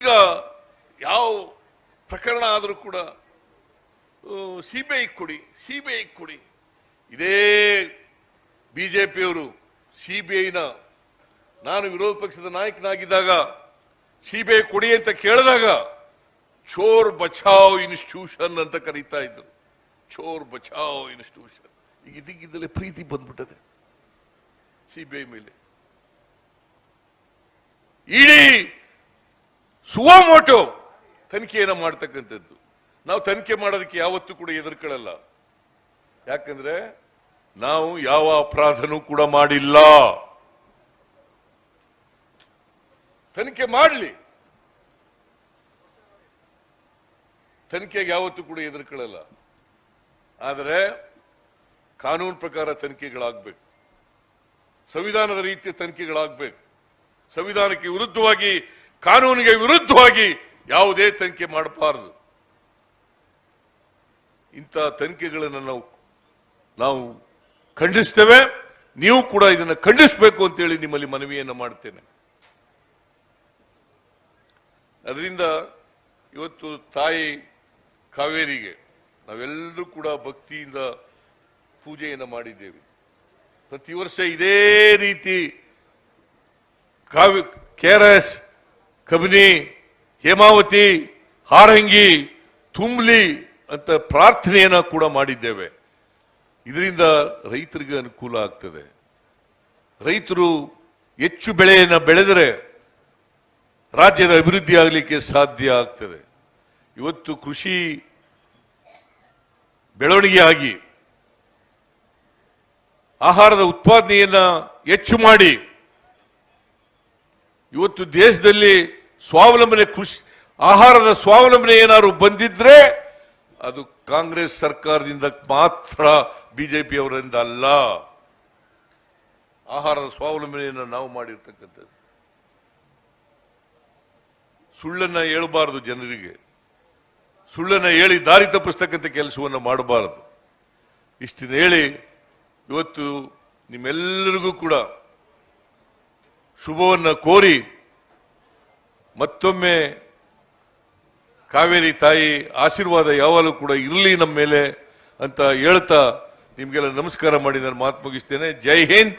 ಈಗ ಯಾವ ಪ್ರಕರಣ ಆದರೂ ಕೂಡ ಸಿ ಬಿ ಐ ಕೊಡಿ ಸಿ ಬಿ ಐ ಕೊಡಿ. ಇದೇ ಸಿ ಬಿ ಐನ ನಾನು ವಿರೋಧ ಪಕ್ಷದ ನಾಯಕನಾಗಿದ್ದಾಗ ಸಿ ಬಿ ಕೊಡಿ ಅಂತ ಕೇಳಿದಾಗ ಚೋರ್ ಬಚಾವ್ ಇನ್ಸ್ಟಿಟ್ಯೂಷನ್ ಅಂತ ಕರೀತಾ ಇದ್ರು. ಚೋರ್ ಬಚಾವ್ ಇನ್ಸ್ಟಿಟ್ಯೂಷನ್. ಈಗ ಇದಕ್ಕಿದ್ದಲೇ ಪ್ರೀತಿ ಬಂದ್ಬಿಟ್ಟದೆ ಸಿಬಿಐ ಮೇಲೆ. ಇಡೀ ಸುವಮೋಟೋ ತನಿಖೆಯನ್ನ ಮಾಡ್ತಕ್ಕಂಥದ್ದು. ನಾವು ತನಿಖೆ ಮಾಡೋದಕ್ಕೆ ಯಾವತ್ತೂ ಕೂಡ ಎದುರ್ಕೊಳ್ಳಲ್ಲ ಯಾಕಂದ್ರೆ ನಾವು ಯಾವ ಅಪರಾಧನೂ ಕೂಡ ಮಾಡಿಲ್ಲ. ತನಿಖೆ ಮಾಡಲಿ. ತನಿಖೆಗೆ ಯಾವತ್ತೂ ಕೂಡ ಎದುರ್ಕೊಳ್ಳಲ್ಲ ಆದರೆ ಕಾನೂನು ಪ್ರಕಾರ ತನಿಖೆಗಳಾಗಬೇಕು. ಸಂವಿಧಾನದ ರೀತಿಯ ತನಿಖೆಗಳಾಗಬೇಕು. ಸಂವಿಧಾನಕ್ಕೆ ವಿರುದ್ಧವಾಗಿ ಕಾನೂನಿಗೆ ವಿರುದ್ಧವಾಗಿ ಯಾವುದೇ ತನಿಖೆ ಮಾಡಬಾರದು. ಇಂಥ ತನಿಖೆಗಳನ್ನು ನಾವು ನಾವು ಖಂಡಿಸ್ತೇವೆ. ನೀವು ಕೂಡ ಇದನ್ನು ಖಂಡಿಸಬೇಕು ಅಂತೇಳಿ ನಿಮ್ಮಲ್ಲಿ ಮನವಿಯನ್ನು ಮಾಡ್ತೇನೆ. ಅದರಿಂದ ಇವತ್ತು ತಾಯಿ ಕಾವೇರಿಗೆ ನಾವೆಲ್ಲರೂ ಕೂಡ ಭಕ್ತಿಯಿಂದ ಪೂಜೆಯನ್ನು ಮಾಡಿದ್ದೇವೆ. ಪ್ರತಿ ವರ್ಷ ಇದೇ ರೀತಿ ಕಾವ್ಯ, K R KRS Kabini, Hemavathi Harangi ತುಂಬಲಿ ಅಂತ ಪ್ರಾರ್ಥನೆಯನ್ನ ಕೂಡ ಮಾಡಿದ್ದೇವೆ. ಇದರಿಂದ ರೈತರಿಗೆ ಅನುಕೂಲ ಆಗ್ತದೆ. ರೈತರು ಹೆಚ್ಚು ಬೆಳೆಯನ್ನು ಬೆಳೆದರೆ ರಾಜ್ಯದ ಅಭಿವೃದ್ಧಿ ಆಗಲಿಕ್ಕೆ ಸಾಧ್ಯ ಆಗ್ತದೆ. ಇವತ್ತು ಕೃಷಿ ಬೆಳವಣಿಗೆ ಆಗಿ ಆಹಾರದ ಉತ್ಪಾದನೆಯನ್ನ ಹೆಚ್ಚು ಮಾಡಿ, ಇವತ್ತು ದೇಶದಲ್ಲಿ ಸ್ವಾವಲಂಬನೆ ಕೃಷಿ, ಆಹಾರದ ಸ್ವಾವಲಂಬನೆ ಏನಾದ್ರು ಬಂದಿದ್ರೆ ಅದು ಕಾಂಗ್ರೆಸ್ ಸರ್ಕಾರದಿಂದ ಮಾತ್ರ ಬಿಜೆಪಿ ಅವರಿಂದ ಅಲ್ಲ. ಆಹಾರದ ಸ್ವಾವಲಂಬನೆಯನ್ನು ನಾವು ಮಾಡಿರ್ತಕ್ಕಂಥದ್ದು. ಸುಳ್ಳನ್ನ ಹೇಳಬಾರದು ಜನರಿಗೆ. ಸುಳ್ಳನ್ನ ಹೇಳಿ ದಾರಿ ತಪ್ಪಿಸ್ತಕ್ಕಂಥ ಕೆಲಸವನ್ನು ಮಾಡಬಾರದು. ಇಷ್ಟನ್ನ ಹೇಳಿ ಇವತ್ತು ನಿಮ್ಮೆಲ್ಲರಿಗೂ ಕೂಡ ಶುಭವನ್ನು ಕೋರಿ ಮತ್ತೊಮ್ಮೆ ಕಾವೇರಿ ತಾಯಿ ಆಶೀರ್ವಾದ ಯಾವಾಗಲೂ ಕೂಡ ಇರಲಿ ನಮ್ಮ ಮೇಲೆ ಅಂತ ಹೇಳ್ತಾ ನಿಮಗೆಲ್ಲ ನಮಸ್ಕಾರ ಮಾಡಿ ನಾನು ಮಾತು ಮುಗಿಸ್ತೇನೆ. ಜೈ ಹಿಂದ್.